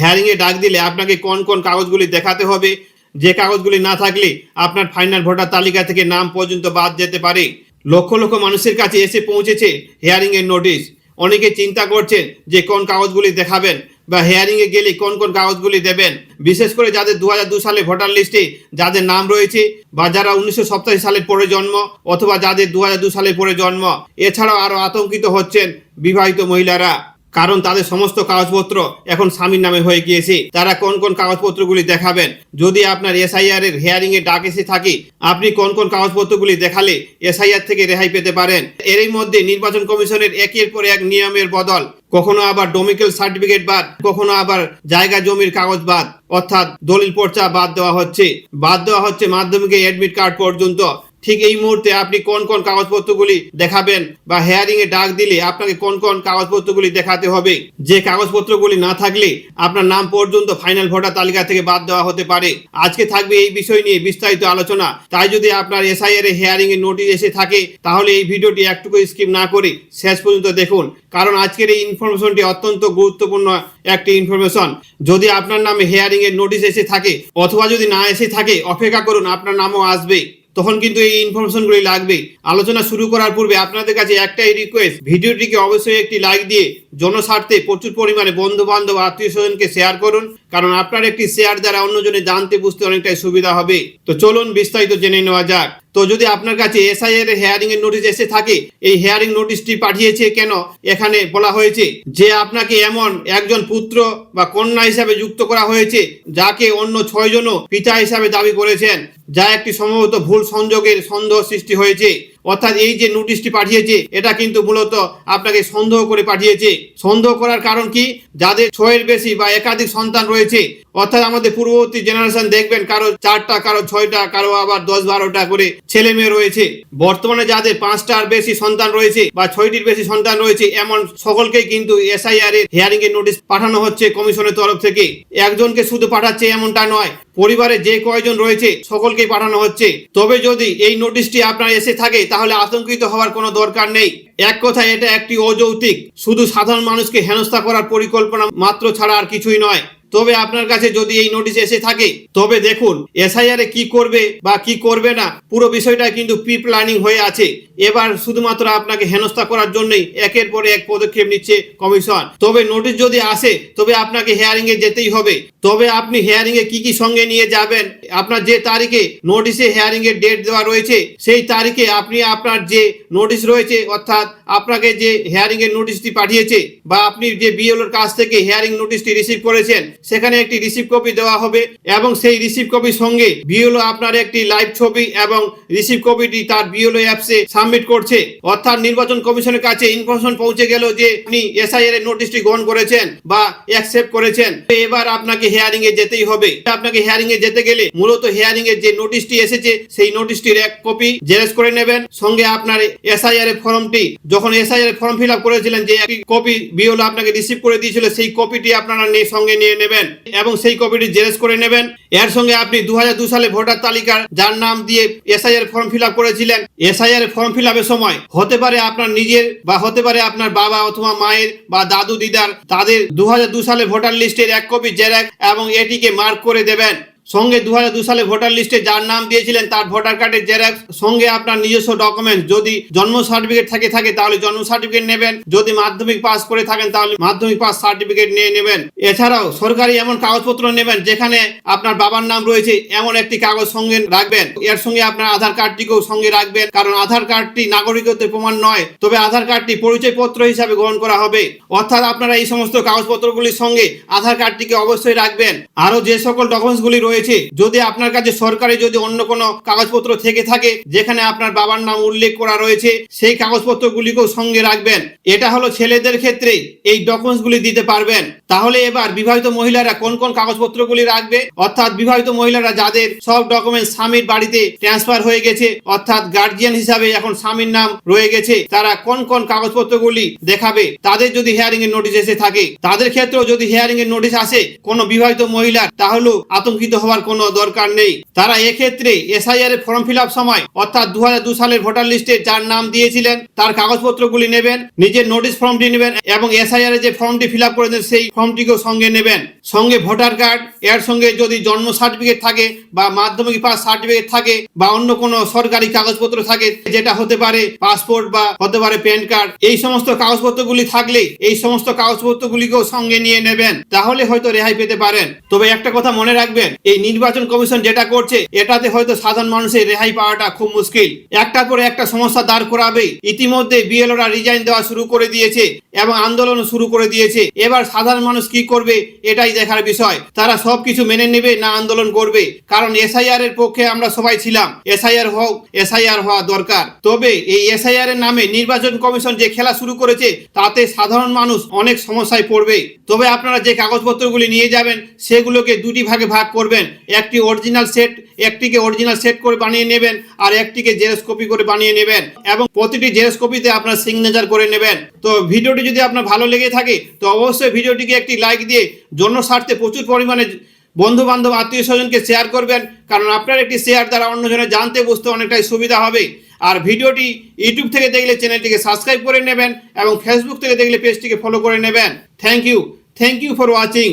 Hearing এ ডাক দিলে আপনাকে কোন কোন কাগজগুলি দেখাতে হবে? যে কাগজগুলি না থাকলে আপনার ফাইনাল ভোটার তালিকা থেকে নাম পর্যন্ত বাদ যেতে পারে। লক্ষ লক্ষ মানুষের কাছে এসে পৌঁছেছে হেয়ারিং এর নোটিশ অনেকে চিন্তা করছেন যে কোন কাগজগুলি দেখাবেন বা হেয়ারিং এ গেলে কোন কোন কাগজগুলি দেবেন। বিশেষ করে যাদের দু হাজার দু সালে ভোটার লিস্টে যাদের নাম রয়েছে বা যারা উনিশশো সালের পরে জন্ম অথবা যাদের দু হাজার দু সালের পরে জন্ম। এছাড়াও আরও আতঙ্কিত হচ্ছেন বিবাহিত মহিলারা। কারণ তাদের সমস্ত কাগজপত্র এখন স্বামীর নামে হয়ে গিয়েছে। তারা কোন কোন কাগজপত্রগুলি দেখাবেন? যদি আপনার এসআইআর এর হেয়ারিং এ ডাক এসে থাকে, আপনি কোন কোন কাগজপত্রগুলি দেখালে এসআইআর থেকে রেহাই পেতে পারেন? এরই মধ্যে নির্বাচন কমিশনের একের পর এক নিয়মের বদল। কখনো আবার ডোমিকেল সার্টিফিকেট বাদ, কখনো আবার জায়গা জমির কাগজ বাদ। অর্থাৎ দলিল পর্চা বাদ দেওয়া হচ্ছে। বাদ দেওয়া হচ্ছে মাধ্যমিকে অ্যাডমিট কার্ড পর্যন্ত। ঠিক এই মুহূর্তে আপনি কোন কোন কাগজপত্রগুলি দেখাবেন বা হেয়ারিং এ ডাক দিলে আপনাকে কোন কোন কাগজপত্রগুলি দেখাতে হবে? যে কাগজপত্রগুলি না থাকলে আপনার নাম পর্যন্ত ফাইনাল ভোটার তালিকা থেকে বাদ দেওয়া হতে পারে। আজকে থাকবে এই বিষয় নিয়ে বিস্তারিত আলোচনা। তাই যদি আপনার এসআইআর এর হেয়ারিং এর নোটিশ এসে থাকে, তাহলে এই ভিডিওটি একটুকু স্কিপ না করে শেষ পর্যন্ত দেখুন। কারণ আজকের এই ইনফরমেশনটি অত্যন্ত গুরুত্বপূর্ণ একটি ইনফরমেশন যদি আপনার নামে হেয়ারিং এর নোটিশ এসে থাকে, অথবা যদি না এসে থাকে, অপেক্ষা করুন, আপনার নামও আসবে। তখন কিন্তু এই ইনফরমেশনগুলি লাগবে আলোচনা শুরু করার পূর্বে আপনাদের কাছে একটাই রিকোয়েস্ট ভিডিওটিকে অবশ্যই একটি লাইক দিয়ে জনস্বার্থে প্রচুর পরিমাণে বন্ধু বান্ধব আত্মীয় স্বজনকে শেয়ার করুন, কারণ আপনার একটি শেয়ার দ্বারা অন্যজনে জানতে বুঝতে অনেকটাই সুবিধা হবে। তো চলুন বিস্তারিত জেনে নেওয়া যাক। তো যদি আপনার কাছে এসআই এর হেয়ারিং এর নোটিশ এসে থাকে, এই হেয়ারিং নোটিশটি পাঠিয়েছে কেন? এখানে বলা হয়েছে যে আপনাকে এমন একজন পুত্র বা কন্যা হিসাবে যুক্ত করা হয়েছে, যাকে অন্য ছয়জনও পিতা হিসাবে দাবি করেছেন, যা একটি সম্ভবত ভুল সংযোগের সন্দেহ সৃষ্টি হয়েছে। অর্থাৎ এই যে নোটিশটি পাঠিয়েছে, এটা কিন্তু মূলত আপনাকে সন্দেহ করে পাঠিয়েছে। সন্দেহ করার কারণ কি? যাদের ছয়ের বেশি বা একাধিক সন্তান রয়েছে, অর্থাৎ আমাদের পূর্ববর্তী জেনারেশন দেখবেন, কারও চারটা, কারও ছয়টা, কারও আবার দশ বারোটা করে ছেলে মেয়ে রয়েছে। বর্তমানে যাদের পাঁচটার বেশি সন্তান রয়েছে বা ছয়টির বেশি সন্তান রয়েছে, এমন সকলকেই কিন্তু এসআইআর এর হিয়ারিং এর নোটিশ পাঠানো হচ্ছে কমিশনের তরফ থেকে। একজনকে শুধু পাঠাচ্ছে এমনটা নয় পরিবারে যে কয়জন রয়েছে সকলকেই পাঠানো হচ্ছে। তবে যদি এই নোটিশটি আপনার এসে থাকে, তাহলে আতঙ্কিত হওয়ার কোনো দরকার নেই। এক কথায় এটা একটি অযৌক্তিক। শুধু সাধারণ মানুষকে হেনস্থা করার পরিকল্পনা মাত্র ছাড়া আর কিছুই নয়। তবে আপনার কাছে যদি এই নোটিশ এসে থাকে, তবে দেখুন, এসআইআর কি করবে বা কি করবে না, পুরো বিষয়টা কিন্তু প্রি প্ল্যানিং হয়ে আছে। এবার শুধুমাত্র আপনাকে হেনস্থা করার জন্যই একের পরে এক পদক্ষেপ নিচ্ছে কমিশন। তবে নোটিশ যদি আসে, তবে আপনাকে হেয়ারিং এ যেতেই হবে। তবে আপনি হেয়ারিং এ কি কি সঙ্গে নিয়ে যাবেন? আপনার যে তারিখে নোটিশে হেয়ারিং এর ডেট দেওয়া রয়েছে, সেই তারিখে আপনি আপনার যে নোটিশ রয়েছে, অর্থাৎ আপনাকে যে হেয়ারিং এর নোটিশটি পাঠিয়েছে, বা আপনি যে বিএলওর কাছ থেকে হেয়ারিং নোটিশটি রিসিভ করেছেন, সেখানে একটি রিসিভ কপি দেওয়া হবে এবং সেই রিসিভ কপির সঙ্গে বিএলও আপনার একটি লাইভ ছবি এবং রিসিভ কপিটি তার বিএলও অ্যাপসে সাবমিট করছে। অর্থাৎ নির্বাচন কমিশনের কাছে ইনফরমেশন পৌঁছে গেল যে আপনি এসআইআর এর নোটিশটি গ্রহণ করেছেন বা অ্যাকসেপ্ট করেছেন। এবার আপনাকে হেয়ারিং এ যেতেই হবে। আপনাকে হেয়ারিং এ যেতে গেলে মূলত হেয়ারিং এর যে নোটিশটি এসেছে, সেই নোটিশটির এক কপি জেরক্স করে নেবেন। সঙ্গে আপনার এসআইআর এর ফর্মটি, যখন এসআইআর এর ফর্ম ফিল আপ করেছিলেন, যে একটি কপি বিওল আপনাকে রিসিভ করে দিয়েছিল, সেই কপিটি আপনারা নিয়ে সঙ্গে নিয়ে নেবেন এবং সেই কপিটি জেরক্স করে নেবেন। এর সঙ্গে আপনি দু সালে ভোটার তালিকার যার নাম দিয়ে এসআইআর ফর্ম ফিল আপ করেছিলেন এসআইআর ফর্ম ফিল আপের সময় হতে পারে আপনার নিজের বা হতে পারে আপনার বাবা অথবা মায়ের বা দাদু, দিদার, তাদের দু সালে ভোটার লিস্টের এক কপি জেরক্স এবং এটিকে মার্ক করে দেবেন। সঙ্গে দু দু সালে ভোটার লিস্টে যার নাম দিয়েছিলেন তার ভোটার কার্ডের জেরক্স, সঙ্গে আপনার নিজস্ব ডকুমেন্ট। যদি জন্ম সার্টিফিকেট থাকে থাকে, তাহলে জন্ম সার্টিফিকেট নেবেন। যদি মাধ্যমিক পাস করে থাকেন, তাহলে মাধ্যমিক পাস সার্টিফিকেট নিয়ে নেবেন। এছাড়াও সরকারি এমন কাগজপত্র নেবেন, যেখানে আপনার বাবার নাম রয়েছে, এমন একটি কাগজ সঙ্গে রাখবেন। এর সঙ্গে আপনার আধার কার্ডটিকেও সঙ্গে রাখবেন, কারণ আধার কার্ডটি নাগরিকত্বের প্রমাণ নয়, তবে আধার কার্ডটি পরিচয়পত্র হিসাবে গ্রহণ করা হবে। অর্থাৎ আপনারা এই সমস্ত কাগজপত্রগুলির সঙ্গে আধার কার্ডটিকে অবশ্যই রাখবেন। আরও যে সকল ডকুমেন্টসগুলি রয়েছে যদি আপনার কাছে সরকারি যদি অন্য কোনো কাগজপত্র থেকে থাকে, যেখানে আপনার বাবার নাম উল্লেখ করা রয়েছে, সেই কাগজপত্রগুলিকেও সঙ্গে রাখবেন। এটা হলো ছেলেদের ক্ষেত্রে এই ডকুমেন্টসগুলি দিতে পারবেন। তাহলে এবার বিবাহিত মহিলারা কোন কোন কাগজপত্রগুলি রাখবে? অর্থাৎ বিবাহিত মহিলারা যাদের সব ডকুমেন্ট স্বামীর বাড়িতে ট্রান্সফার হয়ে গেছে, অর্থাৎ গার্জিয়ান হিসাবে এখন স্বামীর নাম রয়ে গেছে, তারা কোন কোন কাগজপত্রগুলি দেখাবে? তাদের যদি হেয়ারিং এর নোটিশ এসে থাকে, তাদের ক্ষেত্রেও যদি হেয়ারিং এর নোটিশ আসে কোনো বিবাহিত মহিলার, তাহলেও আতঙ্কিত হওয়ার কোনো দরকার নেই। তারা এক্ষেত্রে এসআইআর এর ফর্ম ফিল সময়, অর্থাৎ দু সালের ভোটার লিস্টে যার নাম দিয়েছিলেন, তার কাগজপত্রগুলি নেবেন, নিজের নোটিশ ফর্মটি নেবেন এবং এসআইআর যে ফর্মটি ফিল আপ করেছেন সেই ফর্মটিকেও সঙ্গে নেবেন। সঙ্গে ভোটার কার্ড এর সঙ্গে যদি জন্ম সার্টিফিকেট থাকে বা মাধ্যমিক পাস সার্টিফিকেট থাকে বা অন্য কোনো সরকারি কাগজপত্র থাকে, যেটা হতে পারে পাসপোর্ট বা হতে পারে প্যান কার্ড এই সমস্ত কাগজপত্রগুলি থাকলে এই সমস্ত কাগজপত্রগুলিকেও সঙ্গে নিয়ে নেবেন। তাহলে হয়তো রেহাই পেতে পারেন। তবে একটা কথা মনে রাখবেন এই নির্বাচন কমিশন যেটা করছে, এটাতে হয়তো সাধারণ মানুষের রেহাই পাওয়াটা খুব মুশকিল। একটার পরে একটা সমস্যা দাঁড় করাবে। ইতিমধ্যে বিএলওরা রিজাইন দেওয়া শুরু করে দিয়েছে এবং আন্দোলন শুরু করে দিয়েছে। এবার সাধারণ মানুষ কি করবে, এটাই দেখার বিষয়। তারা সবকিছু মেনে নেবে না আন্দোলন করবে। কারণ এসআইআর এর পক্ষে আমরা সবাই ছিলাম। এসআইআর হোক এসআইআর হওয়া দরকার। তবে এই এসআইআর এর নামে নির্বাচন কমিশন যে খেলা শুরু করেছে, তাতে সাধারণ মানুষ অনেক সমস্যায় পড়বে। তবে আপনারা যে কাগজপত্রগুলি নিয়ে যাবেন, সেগুলোকে দুটি ভাগে ভাগ করবেন। একটি অরিজিনাল সেট একটিকে অরিজিনাল সেট করে বানিয়ে নেবেন আর একটিকে জেরক্স কপি করে বানিয়ে নেবেন এবং প্রতিটি জেরক্স কপিতে আপনার সিগনেচার করে নেবেন। তো ভিডিওটি যদি আপনার ভালো লেগে থাকে, তো অবশ্যই ভিডিওটিকে একটি লাইক দিয়ে জন্য স্বার্থে প্রচুর পরিমাণে বন্ধু বান্ধব আত্মীয় স্বজনকে শেয়ার করবেন, কারণ আপনার একটি শেয়ার দ্বারা অন্যজনের জানতে, বুঝতে অনেকটাই সুবিধা হবে। আর ভিডিওটি ইউটিউব থেকে দেখলে চ্যানেলটিকে সাবস্ক্রাইব করে নেবেন এবং ফেসবুক থেকে দেখলে পেজটিকে ফলো করে নেবেন। Thank you thank you for watching